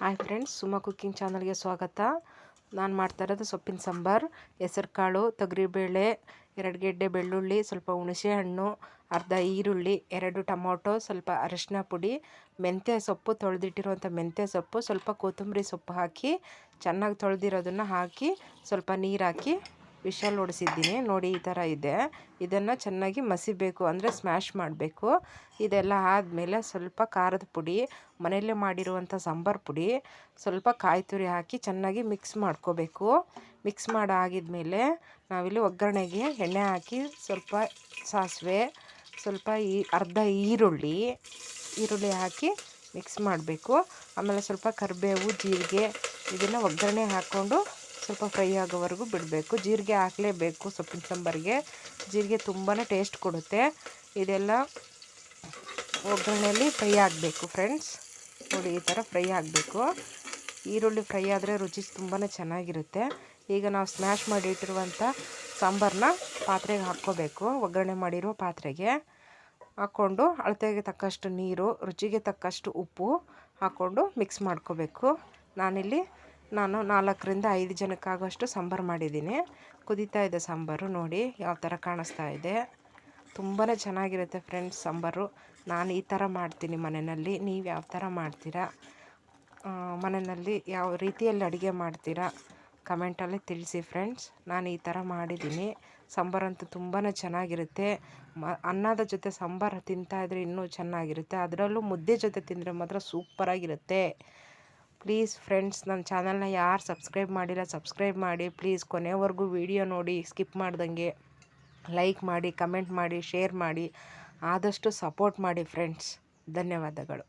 Hi friends ಸುಮ cooking ಚಾನಲ್ಗೆ ಸ್ವಾಗತ. ನಾನು ಮಾಡ್ತಾ ಇರೋದು ಸೊಪ್ಪಿನ ಸಾಂಬಾರು ಹೆಸರು ಕಾಳು ತೊಗರಿಬೇಳೆ, ಎರಡು ಗೆಡ್ಡೆ ಬೆಳ್ಳುಳ್ಳಿ, ಸ್ವಲ್ಪ ಹುಣಸೆ ಹಣ್ಣು ಅರ್ಧ ಈರುಳ್ಳಿ, ಎರಡು ಟೊಮೊಟೊ, ಸ್ವಲ್ಪ ಅರಿಶಿನ ಪುಡಿ, ಮೆಂತ್ಯ ಸೊಪ್ಪು ತೊಳೆದಿಟ್ಟಿರುವಂಥ ಮೆಂತ್ಯ ಸೊಪ್ಪು, ಸ್ವಲ್ಪ ಕೊತ್ತಂಬರಿ ಸೊಪ್ಪು ಹಾಕಿ, ಚೆನ್ನಾಗಿ ತೊಳೆದಿರೋದನ್ನು ಹಾಕಿ, ಸ್ವಲ್ಪ ನೀರು ಹಾಕಿ ವಿಷಲ್ ಹೊಡಿಸಿದ್ದೀನಿ ನೋಡಿ, ಈ ಥರ ಇದೆ. ಇದನ್ನು ಚೆನ್ನಾಗಿ ಮಸಿಬೇಕು, ಅಂದರೆ ಸ್ಮ್ಯಾಶ್ ಮಾಡಬೇಕು. ಇದೆಲ್ಲ ಆದಮೇಲೆ ಸ್ವಲ್ಪ ಖಾರದ ಪುಡಿ, ಮನೆಯಲ್ಲೇ ಮಾಡಿರುವಂಥ ಸಾಂಬಾರು ಪುಡಿ, ಸ್ವಲ್ಪ ಕಾಯಿ ತುರಿ ಹಾಕಿ ಚೆನ್ನಾಗಿ ಮಿಕ್ಸ್ ಮಾಡ್ಕೋಬೇಕು. ಮಿಕ್ಸ್ ಮಾಡಾಗಿದ್ಮೇಲೆ ನಾವಿಲ್ಲಿ ಒಗ್ಗರಣೆಗೆ ಎಣ್ಣೆ ಹಾಕಿ ಸ್ವಲ್ಪ ಸಾಸಿವೆ, ಸ್ವಲ್ಪ ಈ ಅರ್ಧ ಈರುಳ್ಳಿ ಈರುಳ್ಳಿ ಹಾಕಿ ಮಿಕ್ಸ್ ಮಾಡಬೇಕು. ಆಮೇಲೆ ಸ್ವಲ್ಪ ಕರಿಬೇವು, ಜೀರಿಗೆ, ಇದನ್ನು ಒಗ್ಗರಣೆ ಹಾಕ್ಕೊಂಡು ಸ್ವಲ್ಪ ಫ್ರೈ ಆಗೋವರೆಗೂ ಬಿಡಬೇಕು. ಜೀರಿಗೆ ಹಾಕಲೇಬೇಕು ಸೊಪ್ಪಿನ ಸಾಂಬಾರಿಗೆ. ಜೀರಿಗೆ ತುಂಬಾ ಟೇಸ್ಟ್ ಕೊಡುತ್ತೆ. ಇದೆಲ್ಲ ಒಗ್ಗರಣೆಯಲ್ಲಿ ಫ್ರೈ ಆಗಬೇಕು ಫ್ರೆಂಡ್ಸ್. ನೋಡಿ, ಈ ಥರ ಫ್ರೈ ಆಗಬೇಕು. ಈರುಳ್ಳಿ ಫ್ರೈ ಆದರೆ ರುಚಿ ತುಂಬಾ ಚೆನ್ನಾಗಿರುತ್ತೆ. ಈಗ ನಾವು ಸ್ಮ್ಯಾಶ್ ಮಾಡಿ ಇಟ್ಟಿರುವಂಥ ಸಾಂಬಾರನ್ನ ಪಾತ್ರೆಗೆ ಹಾಕ್ಕೋಬೇಕು. ಒಗ್ಗರಣೆ ಮಾಡಿರೋ ಪಾತ್ರೆಗೆ ಹಾಕ್ಕೊಂಡು ಅಳತೆಗೆ ತಕ್ಕಷ್ಟು ನೀರು, ರುಚಿಗೆ ತಕ್ಕಷ್ಟು ಉಪ್ಪು ಹಾಕ್ಕೊಂಡು ಮಿಕ್ಸ್ ಮಾಡ್ಕೋಬೇಕು. ನಾನಿಲ್ಲಿ ನಾನು ನಾಲ್ಕರಿಂದ ಐದು ಜನಕ್ಕಾಗೋಷ್ಟು ಸಾಂಬಾರು ಮಾಡಿದ್ದೀನಿ. ಕುದೀತಾ ಇದೆ ಸಾಂಬಾರು ನೋಡಿ ಯಾವ ಥರ ಕಾಣಿಸ್ತಾ ಇದೆ. ತುಂಬಾ ಚೆನ್ನಾಗಿರುತ್ತೆ ಫ್ರೆಂಡ್ಸ್ ಸಾಂಬಾರು. ನಾನು ಈ ಥರ ಮಾಡ್ತೀನಿ ಮನೆಯಲ್ಲಿ. ನೀವು ಯಾವ ಥರ ಮಾಡ್ತೀರಾ? ಮನೆಯಲ್ಲಿ ಯಾವ ರೀತಿಯಲ್ಲಿ ಅಡುಗೆ ಮಾಡ್ತೀರಾ? ಕಮೆಂಟಲ್ಲಿ ತಿಳಿಸಿ ಫ್ರೆಂಡ್ಸ್. ನಾನು ಈ ಥರ ಮಾಡಿದ್ದೀನಿ. ಸಾಂಬಾರಂತೂ ತುಂಬಾ ಚೆನ್ನಾಗಿರುತ್ತೆ. ಮ, ಅನ್ನದ ಜೊತೆ ಸಾಂಬಾರು ತಿಂತಾಯಿದ್ರೆ ಇನ್ನೂ ಚೆನ್ನಾಗಿರುತ್ತೆ. ಅದರಲ್ಲೂ ಮುದ್ದೆ ಜೊತೆ ತಿಂದರೆ ಮಾತ್ರ ಸೂಪರಾಗಿರುತ್ತೆ. ಪ್ಲೀಸ್ ಫ್ರೆಂಡ್ಸ್ ನನ್ನ ಚಾನಲ್ನ ಯಾರು ಸಬ್ಸ್ಕ್ರೈಬ್ ಮಾಡಿಲ್ಲ ಸಬ್ಸ್ಕ್ರೈಬ್ ಮಾಡಿ ಪ್ಲೀಸ್ ಕೊನೆವರೆಗೂ ವಿಡಿಯೋ ನೋಡಿ ಸ್ಕಿಪ್ ಮಾಡ್ದಂಗೆ ಲೈಕ್ ಮಾಡಿ ಕಮೆಂಟ್ ಮಾಡಿ ಶೇರ್ ಮಾಡಿ, ಆದಷ್ಟು ಸಪೋರ್ಟ್ ಮಾಡಿ ಫ್ರೆಂಡ್ಸ್ ಧನ್ಯವಾದಗಳು.